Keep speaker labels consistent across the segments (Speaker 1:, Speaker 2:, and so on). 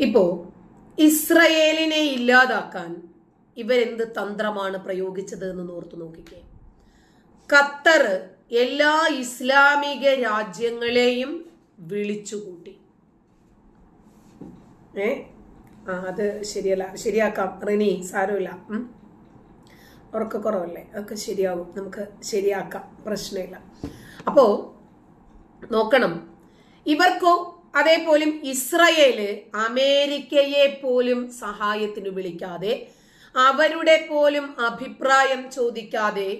Speaker 1: ഇപ്പോ ഇസ്രയേലിനെ ഇല്ലാതാക്കാൻ ഇവരെന്ത് തന്ത്രമാണ് പ്രയോഗിച്ചത് എന്ന് ഓർത്തു നോക്കിക്കേ. ഖത്തർ എല്ലാ ഇസ്ലാമിക രാജ്യങ്ങളെയും വിളിച്ചുകൂട്ടി ഏ? ആ അത് ശരിയല്ല. ശരിയാക്കാം. റിനി സാരമില്ല. ഉറക്ക ഉറക്കക്കുറവല്ലേ? അതൊക്കെ ശരിയാകും നമുക്ക് ശരിയാക്കാം. പ്രശ്നമില്ല. അപ്പോ നോക്കണം. ഇവർക്കോ അതേപോലും ഇസ്രയേൽ അമേരിക്കയെ പോലും സഹായത്തിന് വിളിക്കാതെ അവരുടെ പോലും അഭിപ്രായം ചോദിക്കാതെ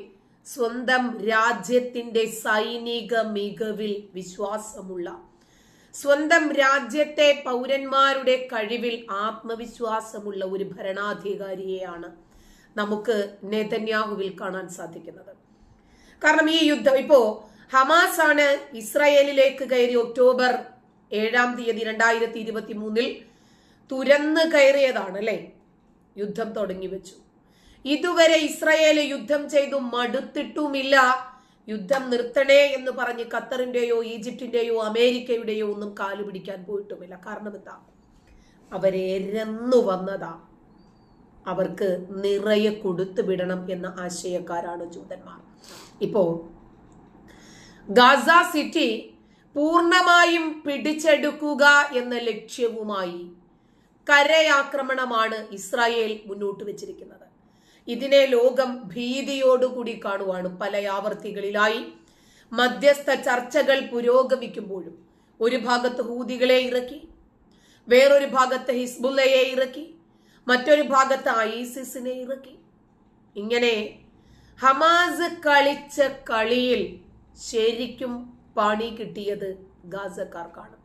Speaker 1: സ്വന്തം രാജ്യത്തിന്റെ സൈനിക മികവിൽ വിശ്വാസമുള്ള സ്വന്തം രാജ്യത്തെ പൗരന്മാരുടെ കഴിവിൽ ആത്മവിശ്വാസമുള്ള ഒരു ഭരണാധികാരിയെയാണ് നമുക്ക് നെതന്യാഹുവിൽ കാണാൻ സാധിക്കുന്നത്. കാരണം ഈ യുദ്ധം ഇപ്പോ ഹമാസ് ആണ് ഇസ്രായേലിലേക്ക് കയറി ഒക്ടോബർ ഏഴാം തീയതി രണ്ടായിരത്തി ഇരുപത്തി മൂന്നിൽ തുരന്ന് കയറിയതാണ് അല്ലെ? യുദ്ധം തുടങ്ങി വെച്ചു. ഇതുവരെ ഇസ്രായേൽ യുദ്ധം ചെയ്തു മടുത്തിട്ടുമില്ല. യുദ്ധം നിർത്തണേ എന്ന് പറഞ്ഞ് ഖത്തറിന്റെയോ ഈജിപ്തിന്റെയോ അമേരിക്കയുടെയോ ഒന്നും കാലു പിടിക്കാൻ പോയിട്ടുമില്ല. കാരണം എന്താ? അവരെരന്നു വന്നതാ. അവർക്ക് നിറയെ കൊടുത്തു വിടണം എന്ന ആശയക്കാരാണ് ജൂതന്മാർ. ഇപ്പോ ഗാസ സിറ്റി പൂർണമായും പിടിച്ചെടുക്കുക എന്ന ലക്ഷ്യവുമായി കരയാക്രമണമാണ് ഇസ്രായേൽ മുന്നോട്ട് വെച്ചിരിക്കുന്നത്. ഇതിനെ ലോകം ഭീതിയോടുകൂടി കാണുവാണ് പല ആവർത്തികളിലായി. മധ്യസ്ഥ ചർച്ചകൾ പുരോഗമിക്കുമ്പോഴും ഒരു ഭാഗത്ത് ഹൂതികളെ ഇറക്കി വേറൊരു ഭാഗത്ത് ഹിസ്ബുല്ലയെ ഇറക്കി മറ്റൊരു ഭാഗത്ത് ഐസിസിനെ ഇറക്കി. ഇങ്ങനെ ഹമാസ് കളിച്ച കളിയിൽ ശരിക്കും പണി കിട്ടിയത് ഗാസക്കാർക്കാണ്.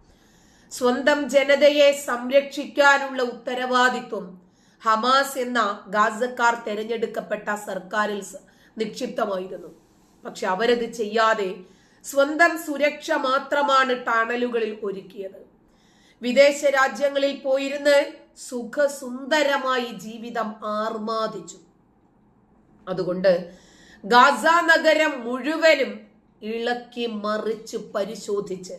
Speaker 1: സ്വന്തം ജനതയെ സംരക്ഷിക്കാനുള്ള ഉത്തരവാദിത്വം ഹമാസ് എന്ന ഗാസക്കാർ തെരഞ്ഞെടുക്കപ്പെട്ട സർക്കാരിൽ നിക്ഷിപ്തമായിരുന്നു. പക്ഷെ അവരത് ചെയ്യാതെ സ്വന്തം സുരക്ഷ മാത്രമാണ് ടണലുകളിൽ ഒരുക്കിയത്. വിദേശ രാജ്യങ്ങളിൽ പോയിരുന്ന് സുഖസുന്ദരമായി ജീവിതം ആർമാദിച്ചു. അതുകൊണ്ട് ഗാസ നഗരം മുഴുവനും ഇളക്കി മറിച്ച് പരിശോധിച്ച്.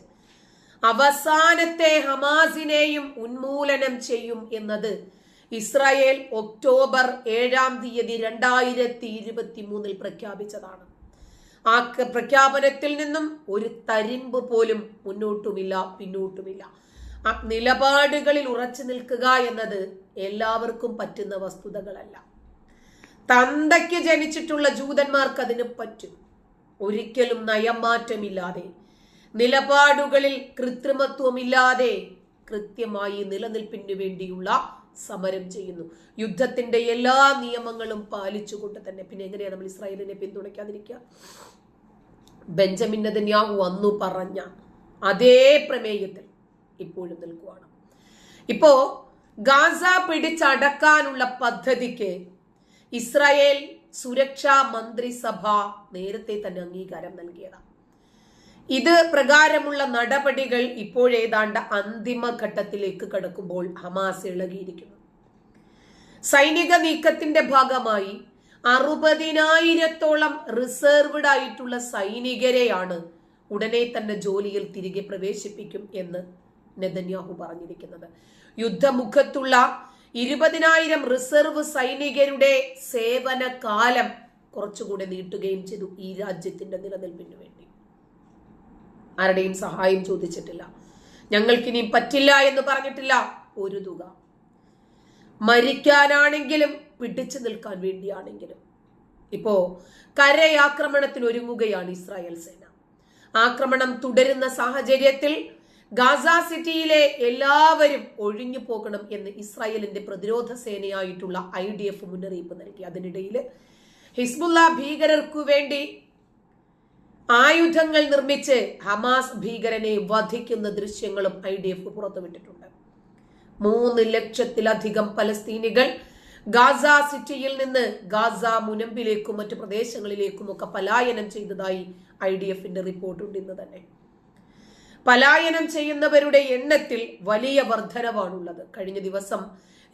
Speaker 1: അവസാനത്തെ ഹമാസിനെയും ഉന്മൂലനം ചെയ്യും എന്നത് ഇസ്രായേൽ ഒക്ടോബർ ഏഴാം തീയതി രണ്ടായിരത്തി ഇരുപത്തി മൂന്നിൽ പ്രഖ്യാപിച്ചതാണ്. ആ പ്രഖ്യാപനത്തിൽ നിന്നും ഒരു തരിമ്പ് പോലും മുന്നോട്ടുമില്ല പിന്നോട്ടുമില്ല. ആ നിലപാടുകളിൽ ഉറച്ചു നിൽക്കുക എന്നത് എല്ലാവർക്കും പറ്റുന്ന വസ്തുതകളല്ല. തന്തയ്ക്ക് ജനിച്ചിട്ടുള്ള ജൂതന്മാർക്ക് അതിന് പറ്റും. ഒരിക്കലും നയമാറ്റമില്ലാതെ നിലപാടുകളിൽ കൃത്രിമത്വമില്ലാതെ കൃത്യമായി നിലനിൽപ്പിന് വേണ്ടിയുള്ള സമരം ചെയ്യുന്നു. യുദ്ധത്തിന്റെ എല്ലാ നിയമങ്ങളും പാലിച്ചുകൊണ്ട് തന്നെ. പിന്നെ എങ്ങനെയാണ് നമ്മൾ ഇസ്രായേലിനെ പിന്തുണയ്ക്കാതിരിക്കുക? ബെഞ്ചമിൻ നെതന്യാഹു വന്നു പറഞ്ഞ അതേ പ്രമേയത്തിൽ ഇപ്പോഴും നിൽക്കുവാണ്. ഇപ്പോ ഗാസ പിടിച്ചടക്കാനുള്ള പദ്ധതിക്ക് ഇസ്രായേൽ സുരക്ഷാ മന്ത്രിസഭ നേരത്തെ തന്നെ അംഗീകാരം നൽകിയതാണ്. ഇത് പ്രകാരമുള്ള നടപടികൾ ഇപ്പോഴേതാണ്ട് അന്തിമ ഘട്ടത്തിലേക്ക് കടക്കുമ്പോൾ ഹമാസ് ഇളകിയിരിക്കുന്നു. സൈനിക നീക്കത്തിന്റെ ഭാഗമായി അറുപതിനായിരത്തോളം റിസർവ്ഡ് ആയിട്ടുള്ള സൈനികരെയാണ് ഉടനെ തന്നെ ജോലിയിൽ തിരികെ പ്രവേശിപ്പിക്കും എന്ന് നെതന്യാഹു പറഞ്ഞിരിക്കുന്നത്. യുദ്ധമുഖത്തുള്ള ഇരുപതിനായിരം റിസർവ് സൈനികരുടെ സേവന കാലം കുറച്ചുകൂടെ നീട്ടുകയും ചെയ്തു ഈ രാജ്യത്തിന്റെ നിലനിൽപ്പിന് വേണ്ടി. ആരുടെയും സഹായം ചോദിച്ചിട്ടില്ല. ഞങ്ങൾക്കിനി പറ്റില്ല എന്ന് പറഞ്ഞിട്ടില്ല. ഒരു തുക. മരിക്കാനാണെങ്കിലും പിടിച്ചു നിൽക്കാൻ വേണ്ടിയാണെങ്കിലും. ഇപ്പോ കരയാക്രമണത്തിന് ഒരുങ്ങുകയാണ് ഇസ്രായേൽ സേന. ആക്രമണം തുടരുന്ന സാഹചര്യത്തിൽ ഗാസ സിറ്റിയിലെ എല്ലാവരും ഒഴിഞ്ഞു പോകണം എന്ന് ഇസ്രായേലിന്റെ പ്രതിരോധ സേനയായിട്ടുള്ള ഐ ഡി എഫ് മുന്നറിയിപ്പ് നൽകി. അതിനിടയിൽ ഹിസ്ബുല്ല ഭീകരർക്കു വേണ്ടി ആയുധങ്ങൾ നിർമ്മിച്ച് ഹമാസ് ഭീകരനെ വധിക്കുന്ന ദൃശ്യങ്ങളും ഐ ഡി എഫ് പുറത്തുവിട്ടിട്ടുണ്ട്. മൂന്ന് ലക്ഷത്തിലധികം പലസ്തീനികൾ ഗാസ സിറ്റിയിൽ നിന്ന് ഗാസ മുനമ്പിലേക്കും മറ്റു പ്രദേശങ്ങളിലേക്കും ഒക്കെ പലായനം ചെയ്തതായി ഐ ഡി എഫിന്റെ റിപ്പോർട്ടുണ്ട് ഇന്ന് തന്നെ. പലായനം ചെയ്യുന്നവരുടെ എണ്ണത്തിൽ വലിയ വർധനവാണുള്ളത്. കഴിഞ്ഞ ദിവസം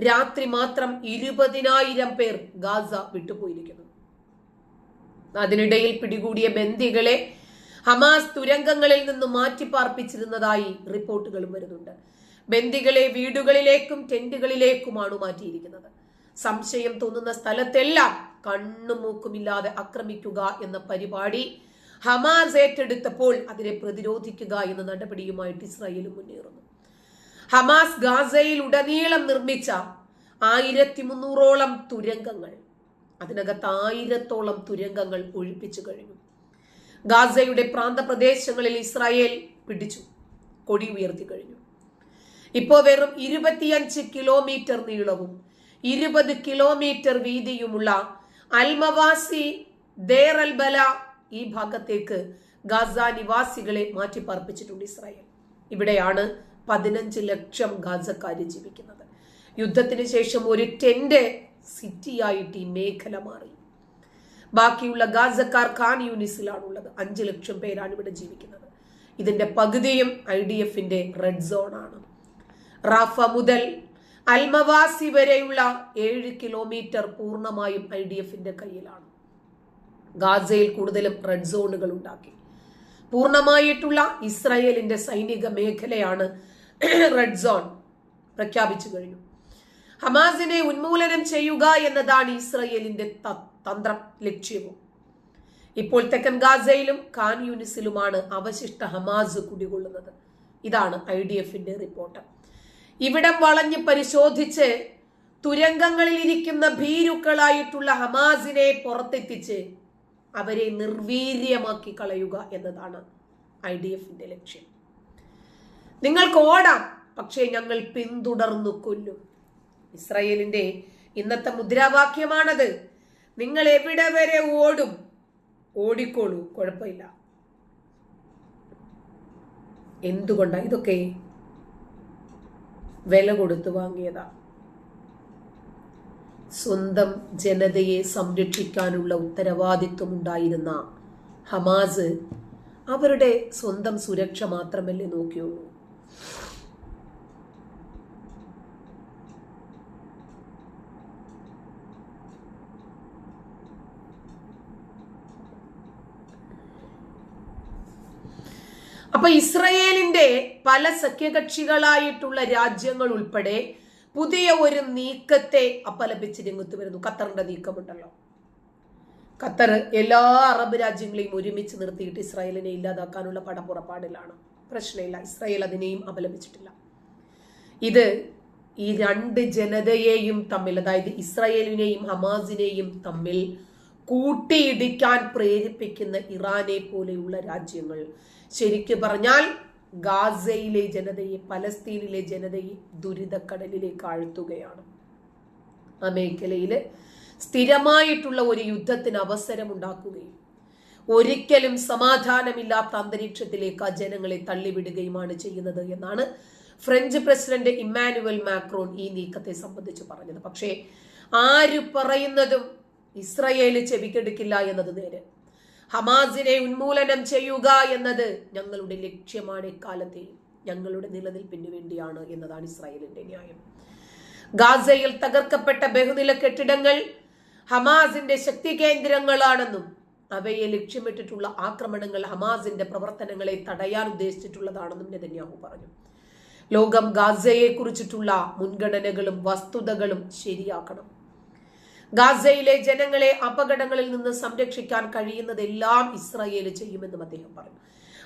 Speaker 1: രാത്രി മാത്രം ഇരുപതിനായിരം പേർ ഗാസ വിട്ടുപോയിരിക്കുന്നു. അതിനിടയിൽ പിടികൂടിയ ബന്ദികളെ ഹമാസ് തുരങ്കങ്ങളിൽ നിന്ന് മാറ്റിപ്പാർപ്പിച്ചിരുന്നതായി റിപ്പോർട്ടുകളും വരുന്നുണ്ട്. ബന്ദികളെ വീടുകളിലേക്കും ടെന്റുകളിലേക്കുമാണ് മാറ്റിയിരിക്കുന്നത്. സംശയം തോന്നുന്ന സ്ഥലത്തെല്ലാം കണ്ണും മൂക്കുമില്ലാതെ ആക്രമിക്കുക എന്ന പരിപാടി ഹമാസ് ഏറ്റെടുത്തപ്പോൾ അതിനെ പ്രതിരോധിക്കുക എന്ന നടപടിയുമായിട്ട് ഇസ്രായേൽ മുന്നേറുന്നു. ഹമാസ് ഗാസയിൽ ഉടനീളം നിർമ്മിച്ച ആയിരത്തി മുന്നൂറോളം തുരങ്കങ്ങൾ അതിനകത്ത് ആയിരത്തോളം തുരങ്കങ്ങൾ ഒഴിപ്പിച്ചു കഴിഞ്ഞു. ഗാസയുടെ പ്രാന്തപ്രദേശങ്ങളിൽ ഇസ്രായേൽ പിടിച്ചു കൊടി ഉയർത്തി കഴിഞ്ഞു. ഇപ്പോൾ വെറും ഇരുപത്തിയഞ്ച് കിലോമീറ്റർ നീളവും ഇരുപത് kilometre വീതിയുമുള്ള Al Mawasi Deir al Balah ഈ ഭാഗത്തേക്ക് ഗാസ നിവാസികളെ മാറ്റിപ്പാർപ്പിച്ചിട്ടുണ്ട് ഇസ്രായേൽ. ഇവിടെയാണ് പതിനഞ്ച് ലക്ഷം ഗാസക്കാർ ജീവിക്കുന്നത്. യുദ്ധത്തിന് ശേഷം ഒരു ടെന്റ് സിറ്റിയായിട്ട് ഈ മേഖല മാറി. ബാക്കിയുള്ള ഗാസക്കാർ ഖാൻ യൂണിസിലാണുള്ളത് അഞ്ച് ലക്ഷം പേരാണ് ഇവിടെ ജീവിക്കുന്നത്. ഇതിന്റെ പകുതിയും ഐ ഡി എഫിന്റെ റെഡ് സോണാണ്. റാഫ മുതൽ അൽമവാസി വരെയുള്ള ഏഴ് കിലോമീറ്റർ പൂർണമായും ഐ ഡി എഫിന്റെ കയ്യിലാണ്. ഗാസയിൽ കൂടുതലും റെഡ് സോണുകൾ ഉണ്ടാക്കി. പൂർണമായിട്ടുള്ള ഇസ്രായേലിന്റെ സൈനിക മേഖലയാണ് റെഡ് സോൺ പ്രഖ്യാപിച്ചു കഴിഞ്ഞു. ഹമാസിനെ ഉന്മൂലനം ചെയ്യുക എന്നതാണ് ഇസ്രയേലിന്റെ തന്ത്ര ലക്ഷ്യവും ഇപ്പോൾ തെക്കൻ ഗാസയിലും ഖാൻ യൂണിസിലുമാണ് അവശിഷ്ട ഹമാസ് കുടികൊള്ളുന്നത്. ഇതാണ് ഐ ഡി എഫിന്റെ റിപ്പോർട്ട്. ഇവിടം വളഞ്ഞ് പരിശോധിച്ച് തുരങ്കങ്ങളിൽ ഇരിക്കുന്ന ഭീരുക്കളായിട്ടുള്ള ഹമാസിനെ പുറത്തെത്തിച്ച് അവരെ നിർവീര്യമാക്കി കളയുക എന്നതാണ് ഐ ഡി എഫിന്റെ ലക്ഷ്യം. നിങ്ങൾക്ക് ഓടാം പക്ഷേ ഞങ്ങൾ പിന്തുടർന്നു കൊല്ലും. ഇസ്രായേലിന്റെ ഇന്നത്തെ മുദ്രാവാക്യമാണത്. നിങ്ങൾ എവിടെ വരെ ഓടും? ഓടിക്കോളൂ കുഴപ്പമില്ല. എന്തുകൊണ്ടാണ് ഇതൊക്കെ വില കൊടുത്തു വാങ്ങിയതാ? സ്വന്തം ജനതയെ സംരക്ഷിക്കാനുള്ള ഉത്തരവാദിത്വം ഉണ്ടായിരുന്ന ഹമാസ് അവരുടെ സ്വന്തം സുരക്ഷ മാത്രമല്ലേ നോക്കിയുള്ളൂ? അപ്പൊ ഇസ്രയേലിന്റെ പല സഖ്യകക്ഷികളായിട്ടുള്ള രാജ്യങ്ങൾ ഉൾപ്പെടെ പുതിയ ഒരു നീക്കത്തെ അപ്പലപിച്ച് രംഗത്ത് വരുന്നു. ഖത്തറിന്റെ നീക്കമുണ്ടല്ലോ ഖത്തർ എല്ലാ അറബ് രാജ്യങ്ങളെയും ഒരുമിച്ച് നിർത്തിയിട്ട് ഇസ്രായേലിനെ ഇല്ലാതാക്കാനുള്ള പടപ്പുറപ്പാടിലാണ് പ്രശ്നമില്ല. ഇസ്രായേൽ അതിനെയും അപലപിച്ചിട്ടില്ല. ഇത് ഈ രണ്ട് ജനതയെയും തമ്മിൽ അതായത് ഇസ്രായേലിനെയും ഹമാസിനെയും തമ്മിൽ കൂട്ടിയിടിക്കാൻ പ്രേരിപ്പിക്കുന്ന ഇറാനെ പോലെയുള്ള രാജ്യങ്ങൾ. ശരിക്കു പറഞ്ഞാൽ ഗാസയിലെ ജനതയെ പലസ്തീനിലെ ജനതയെ ദുരിതക്കടലിലേക്ക് ആഴ്ത്തുകയാണ്. ആ മേഖലയിൽ സ്ഥിരമായിട്ടുള്ള ഒരു യുദ്ധത്തിന് അവസരമുണ്ടാക്കുകയും ഒരിക്കലും സമാധാനമില്ലാത്ത അന്തരീക്ഷത്തിലേക്ക് ആ ജനങ്ങളെ തള്ളിവിടുകയുമാണ് ചെയ്യുന്നത് എന്നാണ് ഫ്രഞ്ച് പ്രസിഡന്റ് ഇമ്മാനുവൽ മാക്രോൺ ഈ നീക്കത്തെ സംബന്ധിച്ച് പറഞ്ഞത്. പക്ഷേ ആര് പറയുന്നതും ഇസ്രയേൽ ചെവിക്കെടുക്കില്ല എന്നത് നേരെ. ഹമാസിനെ ഉന്മൂലനം ചെയ്യുക എന്നത് ഞങ്ങളുടെ ലക്ഷ്യമാണ് എക്കാലത്തെയും ഞങ്ങളുടെ നിലനിൽപ്പിന് വേണ്ടിയാണ് എന്നതാണ് ഇസ്രായേലിന്റെ ന്യായം. ഗാസയിൽ തകർക്കപ്പെട്ട ബഹുനില കെട്ടിടങ്ങൾ ഹമാസിന്റെ ശക്തി കേന്ദ്രങ്ങളാണെന്നും അവയെ ലക്ഷ്യമിട്ടിട്ടുള്ള ആക്രമണങ്ങൾ ഹമാസിന്റെ പ്രവർത്തനങ്ങളെ തടയാൻ ഉദ്ദേശിച്ചിട്ടുള്ളതാണെന്നും നെതന്യാഹു പറഞ്ഞു. ലോകം ഗാസയെ കുറിച്ചിട്ടുള്ള മുൻഗണനകളും വസ്തുതകളും ശരിയാക്കണം. ഗാസയിലെ ജനങ്ങളെ അപകടങ്ങളിൽ നിന്ന് സംരക്ഷിക്കാൻ കഴിയുന്നതെല്ലാം ഇസ്രായേൽ ചെയ്യുമെന്നും അദ്ദേഹം പറഞ്ഞു.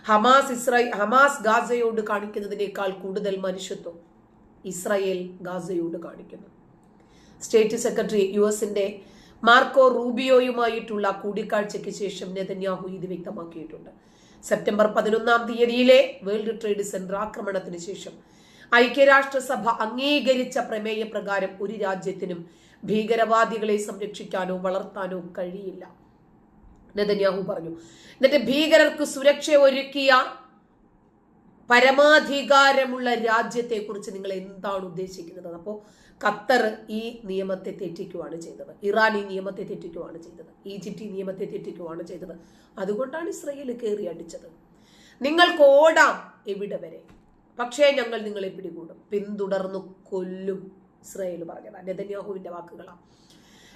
Speaker 1: ഹമാസ് ഇസ്രായ ഹമാസ് ഗാസയോട് കാണിക്കുന്നതിനേക്കാൾ കൂടുതൽ മനുഷ്യത്വം ഇസ്രായേൽ ഗാസയോട് കാണിക്കുന്നു. സ്റ്റേറ്റ് സെക്രട്ടറി യു എസിന്റെ മാർക്കോ റൂബിയോയുമായിട്ടുള്ള കൂടിക്കാഴ്ചയ്ക്ക് ശേഷം നെതന്യാഹു ഇത് വ്യക്തമാക്കിയിട്ടുണ്ട്. സെപ്റ്റംബർ പതിനൊന്നാം തീയതിയിലെ വേൾഡ് ട്രേഡ് സെന്റർ ആക്രമണത്തിന് ശേഷം ഐക്യരാഷ്ട്രസഭ അംഗീകരിച്ച പ്രമേയ പ്രകാരം ഒരു രാജ്യത്തിനും ഭീകരവാദികളെ സംരക്ഷിക്കാനോ വളർത്താനോ കഴിയില്ല. നെതന്യാഹു പറഞ്ഞു. എന്നിട്ട് ഭീകരർക്ക് സുരക്ഷ ഒരുക്കിയ പരമാധികാരമുള്ള രാജ്യത്തെക്കുറിച്ച് നിങ്ങൾ എന്താണ് ഉദ്ദേശിക്കുന്നത്? അപ്പോൾ ഖത്തർ ഈ നിയമത്തെ തെറ്റിക്കുവാണ് ചെയ്തത്. ഇറാൻ ഈ നിയമത്തെ തെറ്റിക്കുവാണ് ചെയ്തത്. ഈജിപ്റ്റ് ഈ നിയമത്തെ തെറ്റിക്കുവാണ് ചെയ്തത്. അതുകൊണ്ടാണ് ഇസ്രയേൽ കയറി അടിച്ചത്. നിങ്ങൾക്ക് ഓടാം എവിടെ വരെ? പക്ഷേ ഞങ്ങൾ നിങ്ങളെ പിടികൂടും. പിന്തുടർന്നു കൊല്ലും. ഇസ്രായേൽ പറഞ്ഞത് നെതന്യാഹുവിന്റെ വാക്കുകളാണ്.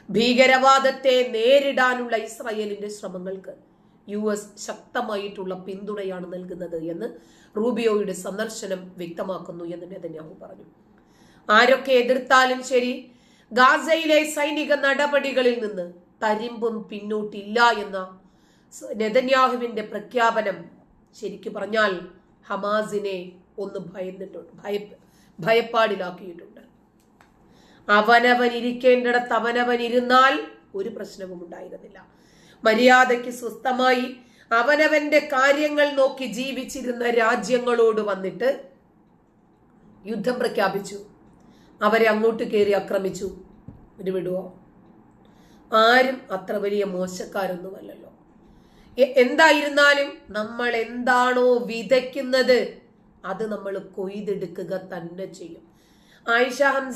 Speaker 1: ഭീകരവാദത്തെ നേരിടാനുള്ള ഇസ്രായേലിന്റെ ശ്രമങ്ങൾക്ക് യു എസ് ശക്തമായിട്ടുള്ള പിന്തുണയാണ് നൽകുന്നത് എന്ന് റൂബിയോയുടെ സന്ദർശനം വ്യക്തമാക്കുന്നു എന്ന് നെതന്യാഹു പറഞ്ഞു. ആരൊക്കെ എതിർത്താലും ശരി ഗാസയിലെ സൈനിക നടപടികളിൽ നിന്ന് തരിമ്പും പിന്നോട്ടില്ല എന്ന നെതന്യാഹുവിന്റെ പ്രഖ്യാപനം ശരിക്കു പറഞ്ഞാൽ ഹമാസിനെ ഒന്ന് ഭയന്നിട്ടുണ്ട് ഭയ ഭയപ്പാടിലാക്കിയിട്ടുണ്ട്. അവനവൻ ഇരിക്കേണ്ടിടത്ത് അവനവൻ ഇരുന്നാൽ ഒരു പ്രശ്നവും ഉണ്ടായിരുന്നില്ല. മര്യാദയ്ക്ക് സ്വസ്ഥമായി അവനവന്റെ കാര്യങ്ങൾ നോക്കി ജീവിച്ചിരുന്ന രാജ്യങ്ങളോട് വന്നിട്ട് യുദ്ധം പ്രഖ്യാപിച്ചു. അവരെ അങ്ങോട്ട് കയറി ആക്രമിച്ചു. ഒരു വിടുവോ ആരും അത്ര വലിയ മോശക്കാരൊന്നുമല്ലല്ലോ. എന്തായിരുന്നാലും നമ്മൾ എന്താണോ വിതയ്ക്കുന്നത് അത് നമ്മൾ കൊയ്തെടുക്കുക തന്നെ ചെയ്യും. ആയിഷ ഹംസ